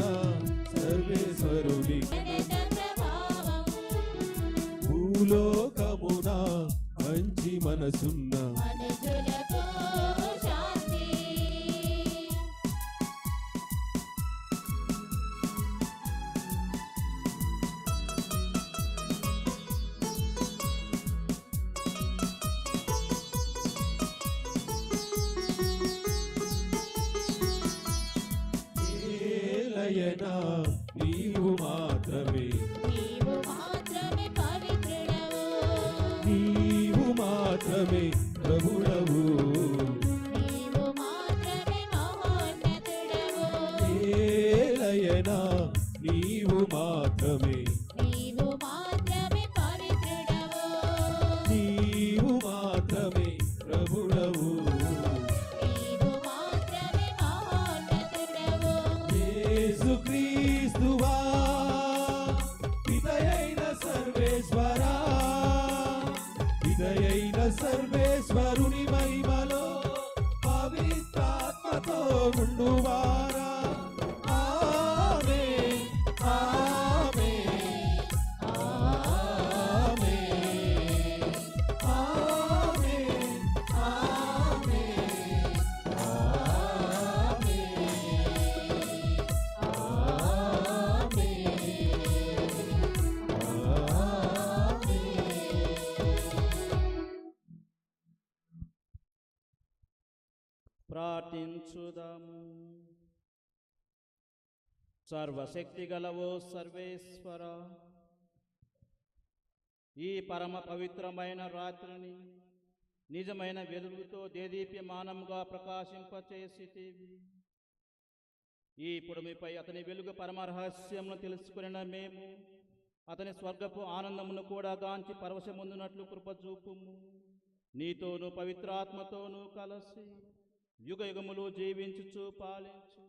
సదా సర్వేశ్వరుని భూలోకమున మంచి మనసున్న ఏలయనా నీవు మాత్రమే. నీవు మాత్రమే పవిత్రుడవు. నీవు మాత్రమే ప్రభుడవు. నీవు మాత్రమే మహోన్నతుడవు. ఏలయనా నీవు మాత్రమే. నీవు యేసుక్రీస్తువా పితయైన సర్వేశ్వరా పితయైన సర్వేశ్వరుని మహిమలో పవిత్రాత్మతో ఉండువారా ప్రార్థించుదాము సర్వశక్తి గలవో సర్వేశ్వర ఈ పరమ పవిత్రమైన రాత్రిని నిజమైన వెలుగుతో దేదీప్యమానంగా ప్రకాశింపచేసితివి. ఈ పొడుమిపై అతని వెలుగు పరమ రహస్యమును తెలుసుకున్న మేము అతని స్వర్గపు ఆనందమును కూడా గాంచి పరవశముందునట్లు కృపచూపుము నీతోనూ పవిత్రాత్మతోనూ కలసి యుగ యుగములు జీవించుచు పాలించు.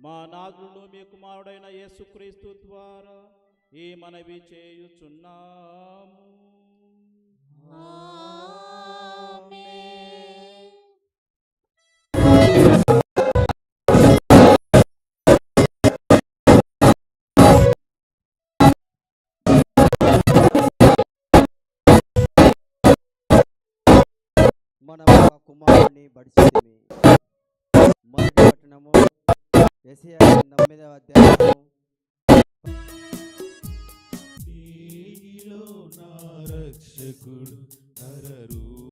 మా నాదుడు మీ కుమారుడైన యేసుక్రీస్తు ద్వారా ఈ మనవి చేయుచున్నాము. మనం కుమారుని బడిసిదిమి మొదటి పట్టణము యెషయా తొమ్మిదవ అధ్యాయము. రక్షకుడు